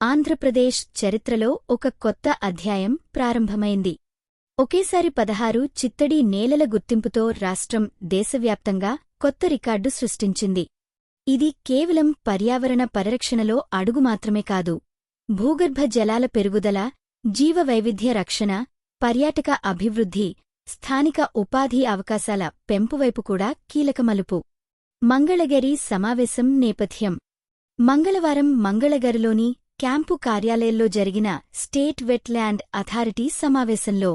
ఆంధ్రప్రదేశ్ చరిత్రలో ఒక కొత్త అధ్యాయం ప్రారంభమైంది. ఒకేసారి పదహారు చిత్తడి నేలల గుర్తింపుతో రాష్ట్రం దేశవ్యాప్తంగా కొత్త రికార్డు సృష్టించింది. ఇది కేవలం పర్యావరణ పరిరక్షణలో అడుగు మాత్రమే కాదు. భూగర్భ జలాల పెరుగుదల జీవవైవిధ్య రక్షణ పర్యాటక అభివృద్ధి స్థానిక ఉపాధి అవకాశాల పెంపువైపు కూడా కీలక మలుపు. మంగళగిరి సమావేశం నేపథ్యం. మంగళవారం మంగళగరిలోని క్యాంపు కార్యాలయంలో జరిగిన స్టేట్ వెట్లాండ్ అథారిటీ సమావేశంలో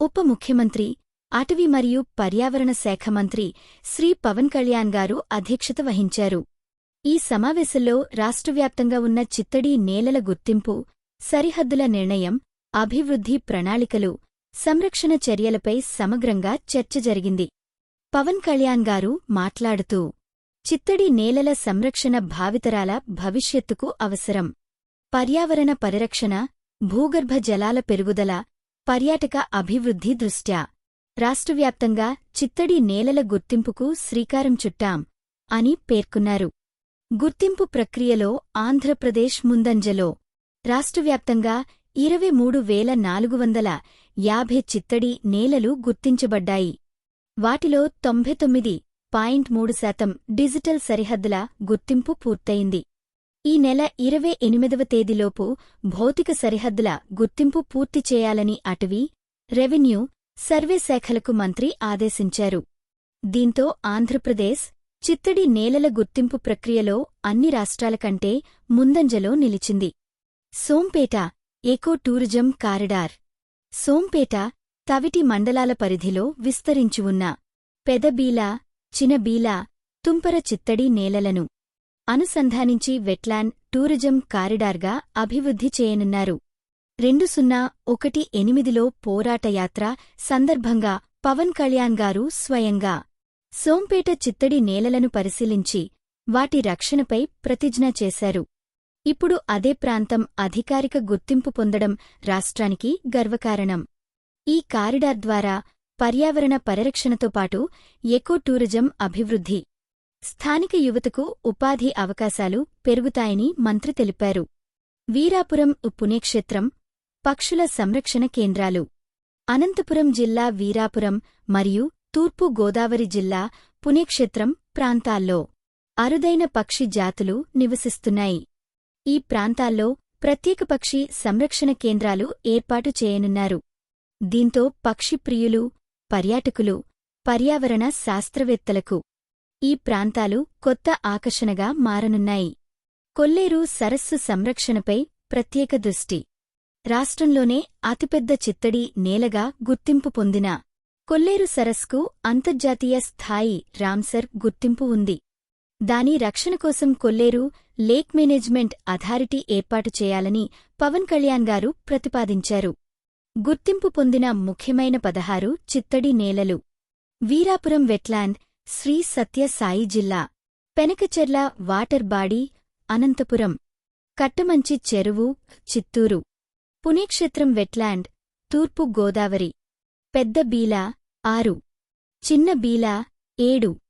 ఉప ముఖ్యమంత్రి అటవీ మరియు పర్యావరణ శాఖ మంత్రి శ్రీ పవన్ కళ్యాణ్ గారు అధ్యక్షత వహించారు. ఈ సమావేశంలో రాష్ట్రవ్యాప్తంగా ఉన్న చిత్తడి నేలల గుర్తింపు సరిహద్దుల నిర్ణయం అభివృద్ధి ప్రణాళికలు సంరక్షణ చర్యలపై సమగ్రంగా చర్చ జరిగింది. పవన్ కళ్యాణ్ గారు మాట్లాడుతూ చిత్తడి నేలల సంరక్షణ భావితరాల భవిష్యత్తుకు అవసరం. పర్యావరణ పరిరక్షణ భూగర్భ జలాల పెరుగుదల పర్యాటక అభివృద్ధి దృష్ట్యా. రాష్ట్రవ్యాప్తంగా చిత్తడి నేలల గుర్తింపుకు శ్రీకారం చుట్టాం అని పేర్కొన్నారు. గుర్తింపు ప్రక్రియలో ఆంధ్రప్రదేశ్ ముందంజలో. రాష్ట్రవ్యాప్తంగా ఇరవై మూడు వేల నాలుగు వందల యాభై చిత్తడి నేలలు గుర్తించబడ్డాయి. వాటిలో తొంభై తొమ్మిది పాయింట్ మూడు శాతం డిజిటల్ సరిహద్దుల గుర్తింపు పూర్తయింది. ఈ నెల ఇరవై ఎనిమిదవ తేదీలోపు భౌతిక సరిహద్దుల గుర్తింపు పూర్తి చేయాలని అటవీ రెవెన్యూ సర్వే శాఖలకు మంత్రి ఆదేశించారు. దీంతో ఆంధ్రప్రదేశ్ చిత్తడి నేలల గుర్తింపు ప్రక్రియలో అన్ని రాష్ట్రాల కంటే ముందంజలో నిలిచింది. Sompeta eco tourism corridor. Sompeta Taviti మండలాల పరిధిలో విస్తరించి ఉన్న పెదబీలా చినబీలా తుంపర చిత్తడి నేలలను అనుసంధానించి వెట్లాండ్ టూరిజం కారిడార్గా అభివృద్ధి చేయనున్నారు. రెండు సున్నా ఒకటి ఎనిమిదిలో పోరాటయాత్ర సందర్భంగా పవన్ కళ్యాణ్ గారు స్వయంగా సోంపేట చిత్తడి నేలలను పరిశీలించి వాటి రక్షణపై ప్రతిజ్ఞ చేశారు. ఇప్పుడు అదే ప్రాంతం అధికారిక గుర్తింపు పొందడం రాష్ట్రానికి గర్వకారణం. ఈ కారిడార్ ద్వారా పర్యావరణ పరిరక్షణతో పాటు ఎకో టూరిజం అభివృద్ధి స్థానిక యువతకు ఉపాధి అవకాశాలు పెరుగుతాయని మంత్రి తెలిపారు. వీరాపురం పుణ్యక్షేత్రం పక్షుల సంరక్షణ కేంద్రాలు అనంతపురం జిల్లా వీరాపురం మరియు తూర్పు గోదావరి జిల్లా పుణ్యక్షేత్రం ప్రాంతాల్లో అరుదైన పక్షి జాతులు నివసిస్తున్నాయి. ఈ ప్రాంతాల్లో ప్రత్యేక పక్షి సంరక్షణ కేంద్రాలు ఏర్పాటు చేయనున్నారు. దీంతో పక్షి ప్రియులు పర్యాటకులు పర్యావరణ శాస్త్రవేత్తలకు ఈ ప్రాంతాలు కొత్త ఆకర్షణగా మారనున్నాయి. కొల్లేరు సరస్సు సంరక్షణపై ప్రత్యేక దృష్టి. రాష్ట్రంలోనే అతిపెద్ద చిత్తడి నేలగా గుర్తింపు పొందిన కొల్లేరు సరస్కు అంతర్జాతీయ స్థాయి రామ్సర్ గుర్తింపు ఉంది. దాని రక్షణ కోసం కొల్లేరు లేక్ మేనేజ్మెంట్ అథారిటీ ఏర్పాటు చేయాలని పవన్ కళ్యాణ్ గారు ప్రతిపాదించారు. గుర్తింపు పొందిన ముఖ్యమైన పదహారు చిత్తడి నేలలు. వీరాపురం వెట్లాండ్ శ్రీ సత్య సాయి జిల్లా పెనకచెర్ల వాటర్ బాడీ అనంతపురం. కట్టమంచి చెరువు చిత్తూరు. పుణ్యక్షేత్రం వెట్లాండ్ తూర్పు గోదావరి. పెద్ద బీల ఆరు. చిన్న బీల ఏడు.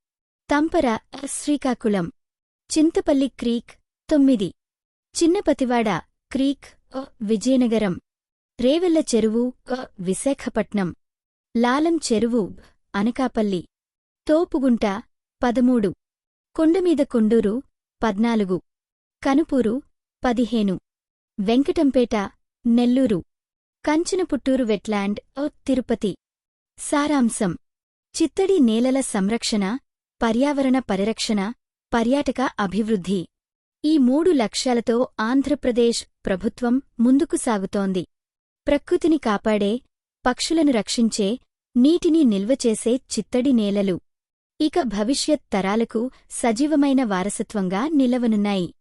తంపర శ్రీకాకుళం. చింతపల్లి క్రీక్ తొమ్మిది. చిన్నపతివాడ క్రీక్ విజయనగరం. రేవెల్ల చెరువు విశాఖపట్నం. లాలం చెరువు అనకాపల్లి. తోపుగుంట పదమూడు. కొండమీద కొండూరు పద్నాలుగు. కనుపూరు పదిహేను. వెంకటంపేట నెల్లూరు. కంచనపుట్టూరు వెట్లాండ్ తిరుపతి. సారాంశం. చిత్తడి నేలల సంరక్షణ పర్యావరణ పరిరక్షణ పర్యాటక అభివృద్ధి. ఈ మూడు లక్ష్యాలతో ఆంధ్రప్రదేశ్ ప్రభుత్వం ముందుకు సాగుతోంది. ప్రకృతిని కాపాడే పక్షులను రక్షించే నీటిని నిల్వచేసే చిత్తడి నేలలు. ఇక భవిష్యత్ తరాలకు సజీవమైన వారసత్వంగా నిలవనున్నాయి.